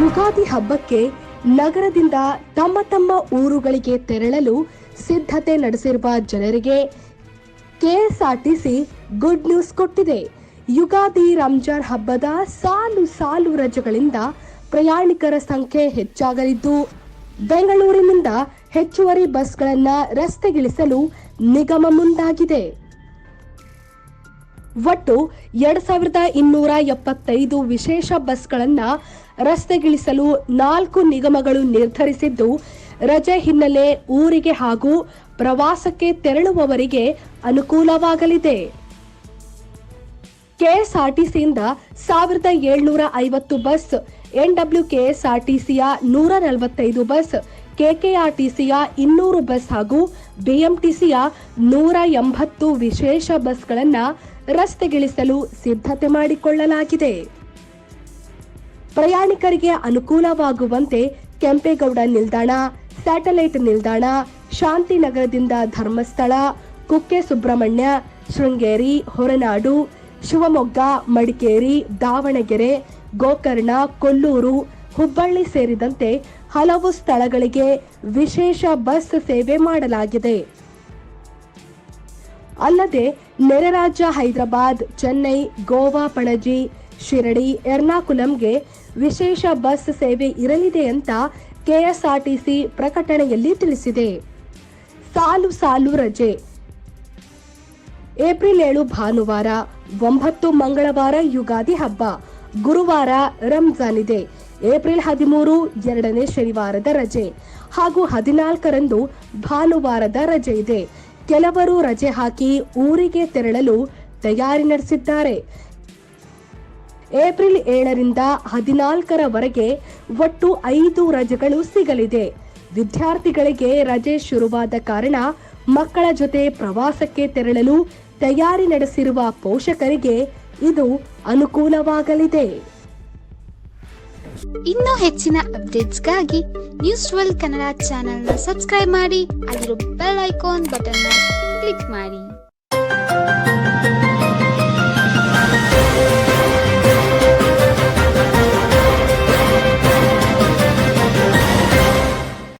ಯುಗಾದಿ ಹಬ್ಬಕ್ಕೆ ನಗರದಿಂದ ತಮ್ಮ ತಮ್ಮ ಊರುಗಳಿಗೆ ತೆರಳಲು ಸಿದ್ಧತೆ ನಡೆಸಿರುವ ಜನರಿಗೆ ಕೆಎಸ್ಆರ್ಟಿಸಿ ಗುಡ್ ನ್ಯೂಸ್ ಕೊಟ್ಟಿದೆ. ಯುಗಾದಿ ರಂಜಾನ್ ಹಬ್ಬದ ಸಾಲು ಸಾಲು ರಜೆಗಳಿಂದ ಪ್ರಯಾಣಿಕರ ಸಂಖ್ಯೆ ಹೆಚ್ಚಾಗಲಿದ್ದು, ಬೆಂಗಳೂರಿನಿಂದ ಹೆಚ್ಚುವರಿ ಬಸ್ಗಳನ್ನು ರಸ್ತೆಗಿಳಿಸಲು ನಿಗಮ ಮುಂದಾಗಿದೆ. ಒಟ್ಟು ಎರಡ್ ಸಾವಿರದ ಇನ್ನೂರ ಎಪ್ಪತ್ತೈದು ವಿಶೇಷ ಬಸ್ಗಳನ್ನ ರಸ್ತೆಗಿಳಿಸಲು ನಾಲ್ಕು ನಿಗಮಗಳು ನಿರ್ಧರಿಸಿದ್ದು, ರಜೆ ಹಿನ್ನೆಲೆ ಊರಿಗೆ ಹಾಗೂ ಪ್ರವಾಸಕ್ಕೆ ತೆರಳುವವರಿಗೆ ಅನುಕೂಲವಾಗಲಿದೆ. ಕೆಎಸ್ಆರ್ಟಿಸಿಯಿಂದ ಸಾವಿರದ ಏಳ್ನೂರ ಐವತ್ತು ಬಸ್, ಎನ್ಡಬ್ಲ್ಯೂ ಕೆಎಸ್ಆರ್ಟಿಸಿಯ ನೂರ ನಲವತ್ತೈದು ಬಸ್ ಕೆಕೆಆರ್ಟಿಸಿಯ ಇನ್ನೂರು ಬಸ್ ಹಾಗೂ ಬಿಎಂಟಿಸಿಯ ನೂರ ಎಂಬತ್ತು ವಿಶೇಷ ಬಸ್ಗಳನ್ನು ರಸ್ತೆಗಿಳಿಸಲು ಸಿದ್ಧತೆ ಮಾಡಿಕೊಳ್ಳಲಾಗಿದೆ. ಪ್ರಯಾಣಿಕರಿಗೆ ಅನುಕೂಲವಾಗುವಂತೆ ಕೆಂಪೇಗೌಡ ನಿಲ್ದಾಣ, ಸ್ಯಾಟಲೈಟ್ ನಿಲ್ದಾಣ, ಶಾಂತಿನಗರದಿಂದ ಧರ್ಮಸ್ಥಳ, ಕುಕ್ಕೆ ಸುಬ್ರಹ್ಮಣ್ಯ, ಶೃಂಗೇರಿ, ಹೊರನಾಡು, ಶಿವಮೊಗ್ಗ, ಮಡಿಕೇರಿ, ದಾವಣಗೆರೆ, ಗೋಕರ್ಣ, ಕೊಲ್ಲೂರು, ಹುಬ್ಬಳ್ಳಿ ಸೇರಿದಂತೆ ಹಲವು ಸ್ಥಳಗಳಿಗೆ ವಿಶೇಷ ಬಸ್ ಸೇವೆ ಮಾಡಲಾಗಿದೆ. ಅಲ್ಲದೆ ನೆರೆ ರಾಜ್ಯ ಹೈದರಾಬಾದ್, ಚೆನ್ನೈ, ಗೋವಾ, ಪಣಜಿ, ಶಿರಡಿ, ಎರ್ನಾಕುಲಂಗೆ ವಿಶೇಷ ಬಸ್ ಸೇವೆ ಇರಲಿದೆ ಅಂತ ಕೆಎಸ್ಆರ್ಟಿಸಿ ಪ್ರಕಟಣೆಯಲ್ಲಿ ತಿಳಿಸಿದೆ. ಸಾಲು ಸಾಲು ರಜೆ. ಏಪ್ರಿಲ್ ಏಳು ಭಾನುವಾರ, ಒಂಬತ್ತು ಮಂಗಳವಾರ ಯುಗಾದಿ ಹಬ್ಬ. ಗುರುವಾರ ರಂಜಾನ್ ಇದೆ. ಏಪ್ರಿಲ್ ಹದಿಮೂರು, ಎರಡನೇ ಶನಿವಾರದ ರಜೆ. ಹಾಗೂ ಹದಿನಾಲ್ಕರಂದು ಭಾನುವಾರದ ರಜೆ ಇದೆ. ಕೆಲವರು ರಜೆ ಹಾಕಿ ಊರಿಗೆ ತೆರಳಲು ತಯಾರಿ ನಡೆಸಿದ್ದಾರೆ. ಏಪ್ರಿಲ್ ಏಳರಿಂದ ಹದಿನಾಲ್ಕರವರೆಗೆ ಒಟ್ಟು ಐದು ರಜೆಗಳು ಸಿಗಲಿದೆ. ವಿದ್ಯಾರ್ಥಿಗಳಿಗೆ ರಜೆ ಶುರುವಾದ ಕಾರಣ ಮಕ್ಕಳ ಜೊತೆ ಪ್ರವಾಸಕ್ಕೆ ತೆರಳಲು ತಯಾರಿ ನಡೆಸಿರುವ ಪೋಷಕರಿಗೆ ಇದು ಅನುಕೂಲವಾಗಲಿದೆ. ಇನ್ನೂ ಹೆಚ್ಚಿನ ಅಪ್ಡೇಟ್ಸ್ಗಾಗಿ ನ್ಯೂಸ್ ಟ್ವೆಲ್ ಕನ್ನಡ ಚಾನೆಲ್ನ ಸಬ್ಸ್ಕ್ರೈಬ್ ಮಾಡಿ, ಅಲ್ಲಿರೋ ಬೆಲ್ ಐಕಾನ್ ಬಟನ್ನ ಕ್ಲಿಕ್ ಮಾಡಿ.